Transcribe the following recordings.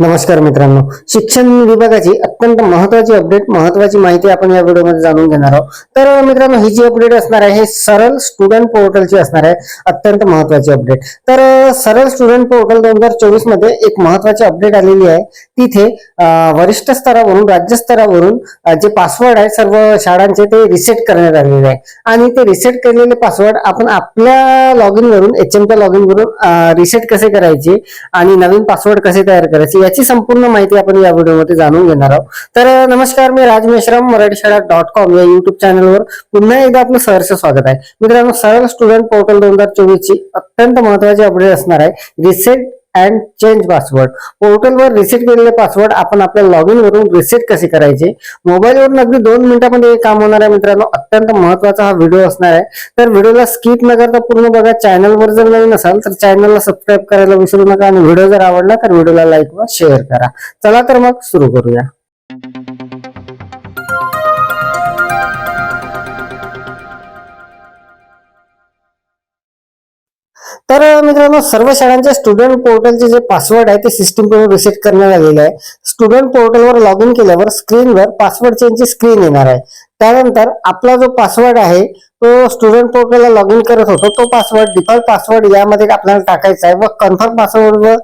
नमस्कार मित्रांनो. शिक्षण विभागाची अत्यंत महत्वाची अपडेट महत्वाची माहिती आपण या व्हिडिओमध्ये जाणून घेणार आहोत. तर मित्रांनो ही जी अपडेट असणार आहे हे सरळ स्टुडंट पोर्टलची असणार आहे. अत्यंत महत्वाची अपडेट तर सरळ स्टुडंट पोर्टल दोन हजार चोवीसमध्ये एक महत्वाची अपडेट आलेली आहे. तिथे वरिष्ठ स्तरावरून राज्य स्तरावरून जे पासवर्ड आहे सर्व शाळांचे ते रिसेट करण्यात आलेले आहे. आणि ते रिसेट केलेले पासवर्ड आपण आपल्या लॉगिन वरून एच एमच्या लॉगिन वरून रिसेट कसे करायचे आणि नवीन पासवर्ड कसे तयार करायचे याची संपूर्ण माहिती आपण या व्हिडिओमध्ये जाणून घेणार आहोत. तर नमस्कार मी राज मेश्राम मराठी शाळा डॉट कॉम या युट्यूब चॅनलवर पुन्हा एकदा आपलं सहर्ष स्वागत आहे. मित्रांनो सरळ स्टुडंट पोर्टल दोन हजार चोवीस ची अत्यंत महत्वाची अपडेट असणार आहे. रिसेट अँड चेंज पासवर्ड पोर्टलवर रिसेट केलेले पासवर्ड आपण आपल्या लॉग वरून रिसेट कसे करायचे? मोबाईलवरून अगदी दोन मिनिटांमध्ये हे काम होणार आहे मित्रांनो. अत्यंत महत्त्वाचा हा व्हिडिओ असणार आहे. तर व्हिडिओला स्किप न करता पूर्ण बघा. चॅनलवर जर नवीन असाल तर चॅनलला सबस्क्राईब करायला विसरू नका. आणि व्हिडिओ जर आवडला तर व्हिडिओला लाईक व शेअर करा. चला तर मग सुरू करूया. मित्रांनो सर्व शाळांच्या स्टुडंट पोर्टलचे जे पासवर्ड आहे ते सिस्टीमकडून रिसेट करण्यात आलेले आहे. स्टुडंट पोर्टलवर लॉग इन केल्यावर स्क्रीनवर पासवर्ड चेंजची स्क्रीन येणार आहे. त्यानंतर आपला जो पासवर्ड आहे तो स्टुडंट पोर्टलला लॉग इन करत होतो. तो पासवर्ड डिफॉल्ट पासवर्ड यामध्ये आपल्याला टाकायचा आहे व कन्फर्म पासवर्ड व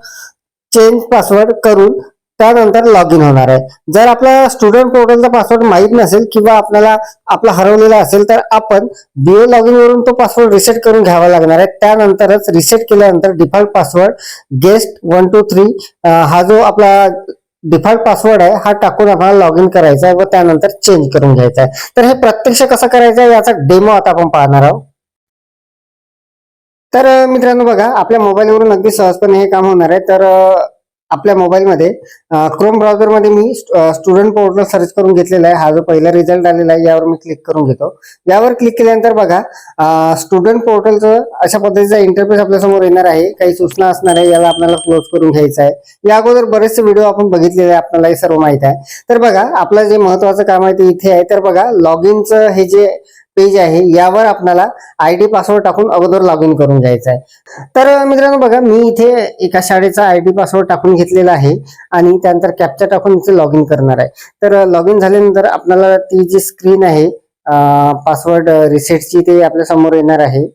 चेंज पासवर्ड करून त्यानंतर लॉग इन होणार आहे. जर आपला स्टुडंट पोर्टलचा पासवर्ड माहीत नसेल किंवा आपल्याला आपला हरवलेला असेल तर आपण बीए लॉग इन वरून तो पासवर्ड रिसेट करून घ्यावा लागणार आहे. त्यानंतरच रिसेट केल्यानंतर default password guest one two three हा जो आपला डिफॉल्ट पासवर्ड आहे हा टाकून आपल्याला लॉग इन करायचा आहे व त्यानंतर चेंज करून घ्यायचा आहे. तर हे प्रत्यक्ष कसं करायचं आहे याचा डेमो आता आपण पाहणार आहोत. तर मित्रांनो बघा आपल्या मोबाईलवरून अगदी सहजपणे हे काम होणार आहे. तर आपल्या मोबाईलमध्ये क्रोम ब्राउझरमध्ये मी स्टुडंट पोर्टल सर्च करून घेतलेला आहे. हा जो पहिला रिझल्ट आलेला आहे यावर मी क्लिक करून घेतो. यावर क्लिक केल्यानंतर बघा स्टुडंट पोर्टलचं अशा पद्धतीचा इंटरफेस आपल्यासमोर येणार आहे. काही सूचना असणार आहे याला आपल्याला क्लोज करून घ्यायचं आहे. या अगोदर बरेचसे व्हिडिओ आपण बघितलेले आहे आपल्याला हे सर्व माहीत आहे. तर बघा आपलं जे महत्वाचं काम आहे ते इथे आहे. तर बघा लॉग इनचं हे जे पेज आहे यावर आपल्याला आय डी पासवर्ड टाकून अगोदर लॉग इन करून घ्यायचं आहे. तर मित्रांनो बघा मी इथे एका शाळेचा आय डी पासवर्ड टाकून घेतलेला आहे आणि त्यानंतर कॅप्चा टाकून इथे लॉग इन करणार आहे. तर लॉग इन झाल्यानंतर आपल्याला ती जी स्क्रीन आहे पासवर्ड रिसेटची ते आपल्यासमोर येणार आहे.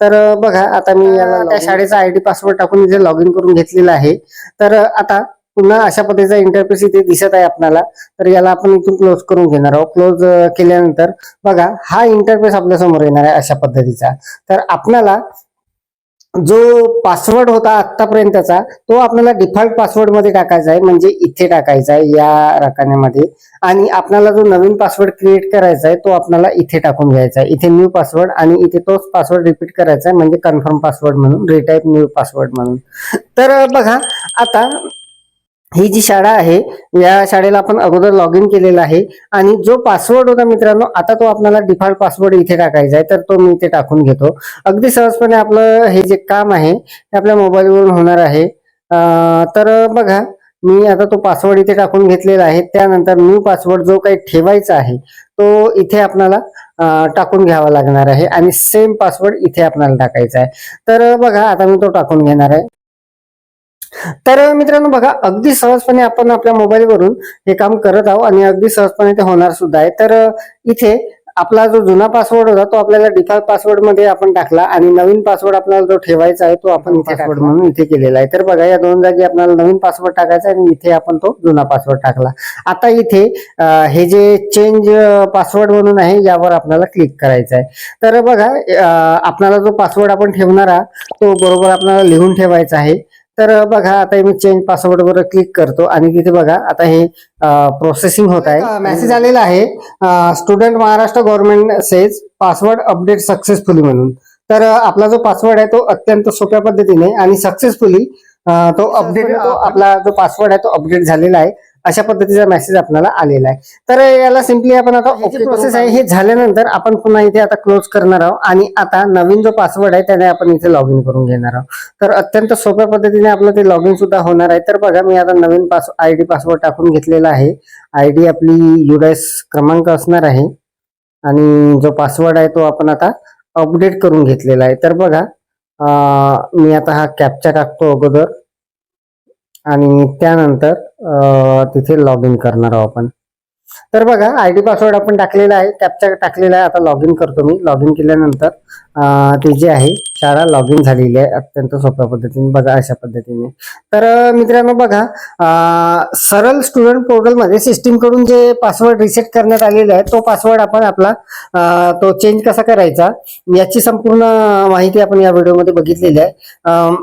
तर बघा आता मी त्या शाळेचा आय डी पासवर्ड टाकून इथे लॉग इन करून घेतलेला आहे. तर आता पुन्हा अशा पद्धतीचा इंटरफेस इथे दिसत आहे आपल्याला. तर याला आपण इथून क्लोज करून घेणार आहोत. क्लोज केल्यानंतर बघा हा इंटरफेस आपल्यासमोर येणार आहे अशा पद्धतीचा. तर आपल्याला जो पासवर्ड होता आतापर्यंतचा तो आपल्याला डिफॉल्ट पासवर्डमध्ये टाकायचा आहे. म्हणजे इथे टाकायचा आहे या रकान्यामध्ये आणि आपल्याला जो नवीन पासवर्ड क्रिएट करायचा आहे तो आपल्याला इथे टाकून घ्यायचा आहे. इथे न्यू पासवर्ड आणि इथे तोच पासवर्ड रिपीट करायचा आहे. म्हणजे कन्फर्म पासवर्ड म्हणून रिटाईप न्यू पासवर्ड म्हणून. तर बघा आता ही जी शाळा आहे या शाळेला आपण अगोदर लॉग इन केलेला आहे आणि जो पासवर्ड होता मित्रांनो आता तो आपल्याला डिफॉल्ट पासवर्ड इथे टाकायचा आहे तर तो मी इथे टाकून घेतो. अगदी सहजपणे आपलं हे जे काम आहे ते आपल्या मोबाईलवरून होणार आहे. तर बघा मी आता तो पासवर्ड इथे टाकून घेतलेला आहे. त्यानंतर न्यू पासवर्ड जो काही ठेवायचा आहे तो इथे आपल्याला टाकून घ्यावा लागणार आहे आणि सेम पासवर्ड इथे आपल्याला टाकायचा आहे. तर बघा आता मी तो टाकून घेणार आहे. तर मित्रांनो बघा अगदी सहजपणे आपण आपल्या मोबाईलवरून हे काम करत आहोत आणि अगदी सहजपणे ते होणार सुद्धा आहे. तर इथे आपला जो जुना पासवर्ड होता तो आपल्याला डिफॉल्ट पासवर्डमध्ये आपण टाकला आणि नवीन पासवर्ड आपल्याला जो ठेवायचा आहे तो आपण इथे पासवर्ड म्हणून इथे केलेला आहे. तर बघा या दोन जागी आपल्याला नवीन पासवर्ड टाकायचा आहे आणि इथे आपण तो जुना पासवर्ड टाकला. आता इथे हे जे चेंज पासवर्ड म्हणून आहे यावर आपल्याला क्लिक करायचं आहे. तर बघा आपल्याला जो पासवर्ड आपण ठेवणार आहात तो बरोबर आपल्याला लिहून ठेवायचा आहे. तर बघा आता मी चेंज पासवर्ड वर क्लिक करतो आणि तिथे बघा आता हे प्रोसेसिंग होत आहे. मेसेज आलेला आहे. Student Maharashtra government says password update successfully म्हणून. तर आपला जो पासवर्ड आहे तो अत्यंत सोप्या पद्धतीने आणि सक्सेसफुली तो अपडेट आपला जो पासवर्ड आहे तो अपडेट झालेला आहे. अशा पद्धतीचा मेसेज आपल्याला आलेला आहे. तर याला सिम्पली आपण आता ओके प्रोसेस आहे. हे झाल्यानंतर आपण पुन्हा इथे आता क्लोज करणार आहोत आणि आता नवीन जो पासवर्ड आहे त्याने आपण इथे लॉग इन करून घेणार आहोत. तर अत्यंत सोप्या पद्धतीने आपलं ते लॉग इन सुद्धा होणार आहे. तर बघा मी आता नवीन पास आय डी पासवर्ड टाकून घेतलेला आहे. आय डी आपली युडायस क्रमांक असणार आहे. आणि जो पासवर्ड आहे तो आपण आता अपडेट करून घेतलेला आहे. तर बघा मी आता हा कॅपचा टाकतो अगोदर. आणि त्यानंतर तिथे लॉग इन करणार आहोत आपण. तर बघा आय डी पासवर्ड आपण टाकलेला आहे. कॅपचा टाकलेला आहे. आता लॉग इन करतो मी. लॉग इन केल्यानंतर ते ती जी आहे शाळा लॉग इन झालेली आहे अत्यंत सोप्या पद्धतीने बघा अशा पद्धतीने. तर मित्रांनो बघा सरळ स्टुडंट पोर्टलमध्ये सिस्टीमकडून जे पासवर्ड रिसेट करण्यात आलेला आहे तो पासवर्ड आपण आपला तो चेंज कसा करायचा याची संपूर्ण माहिती आपण या व्हिडिओमध्ये बघितलेली आहे.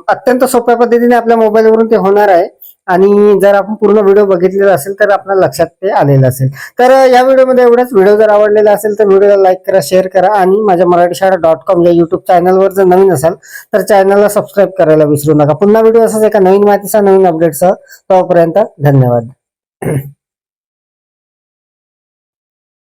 अत्यंत सोप्या पद्धतीने आपल्या मोबाईलवरून ते होणार आहे. आणि जर आपण पूर्ण व्हिडिओ बघितलेला असेल तर आपल्या लक्षात ते आलेलं असेल. तर या व्हिडिओमध्ये एवढंच. व्हिडिओ जर आवडलेला असेल तर व्हिडिओला लाईक करा शेअर करा आणि माझ्या मराठी शाळा डॉट कॉम या युट्यूब चॅनलवर जर नवीन असाल तर चॅनलला सबस्क्राईब करायला विसरू नका. पुन्हा व्हिडिओ असाच एका नवीन माहितीचा नवीन अपडेटसह तोपर्यंत धन्यवाद.